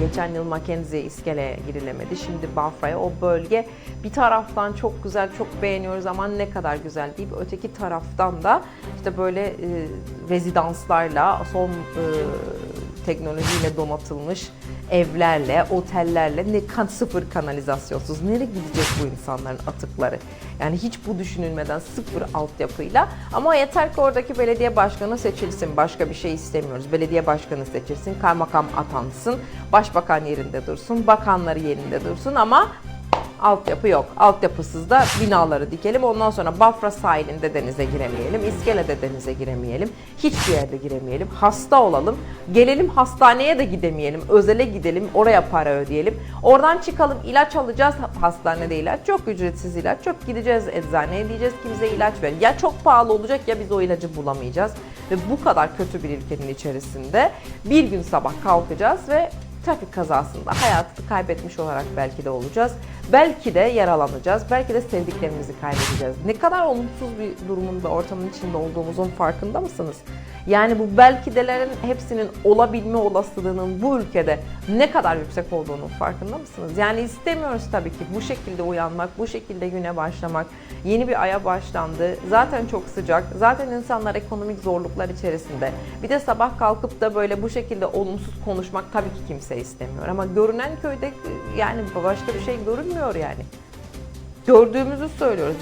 Geçen yıl Mackenzie iskeleye girilemedi. Şimdi Bafra'ya o bölge bir taraftan çok güzel, çok beğeniyoruz ama ne kadar güzel deyip öteki taraftan da işte böyle e, rezidanslarla, son e, teknolojiyle donatılmış evlerle, otellerle ne kan sıfır kanalizasyonsuz. Nereye gidecek bu insanların atıkları? Yani hiç bu düşünülmeden sıfır altyapıyla ama yeter ki oradaki belediye başkanı seçilsin. Başka bir şey istemiyoruz. Belediye başkanı seçilsin, kaymakam atansın, başbakan yerinde dursun, bakanları yerinde dursun ama Altyapı yok. Altyapısız da binaları dikelim. Ondan sonra Bafra sahilinde denize giremeyelim. İskele'de denize giremeyelim. Hiçbir yerde giremeyelim. Hasta olalım. Gelelim hastaneye de gidemeyelim. Özele gidelim. Oraya para ödeyelim. Oradan çıkalım ilaç alacağız. Hastanede ilaç yok. Ücretsiz ilaç yok. Gideceğiz eczaneye diyeceğiz ki bize ilaç verin. Ya çok pahalı olacak ya biz o ilacı bulamayacağız. Ve bu kadar kötü bir ülkenin içerisinde bir gün sabah kalkacağız ve trafik kazasında hayatını kaybetmiş olarak belki de olacağız. Belki de yaralanacağız. Belki de sevdiklerimizi kaybedeceğiz. Ne kadar olumsuz bir durumun ve ortamın içinde olduğumuzun farkında mısınız? Yani bu belki delerin hepsinin olabilme olasılığının bu ülkede ne kadar yüksek olduğunun farkında mısınız? Yani istemiyoruz tabii ki bu şekilde uyanmak, bu şekilde güne başlamak. Yeni bir aya başlandı. Zaten çok sıcak. Zaten insanlar ekonomik zorluklar içerisinde. Bir de sabah kalkıp da böyle bu şekilde olumsuz konuşmak tabii ki kimse istemiyor. Ama görünen köyde yani başka bir şey görünmüyor yani. Gördüğümüzü söylüyoruz.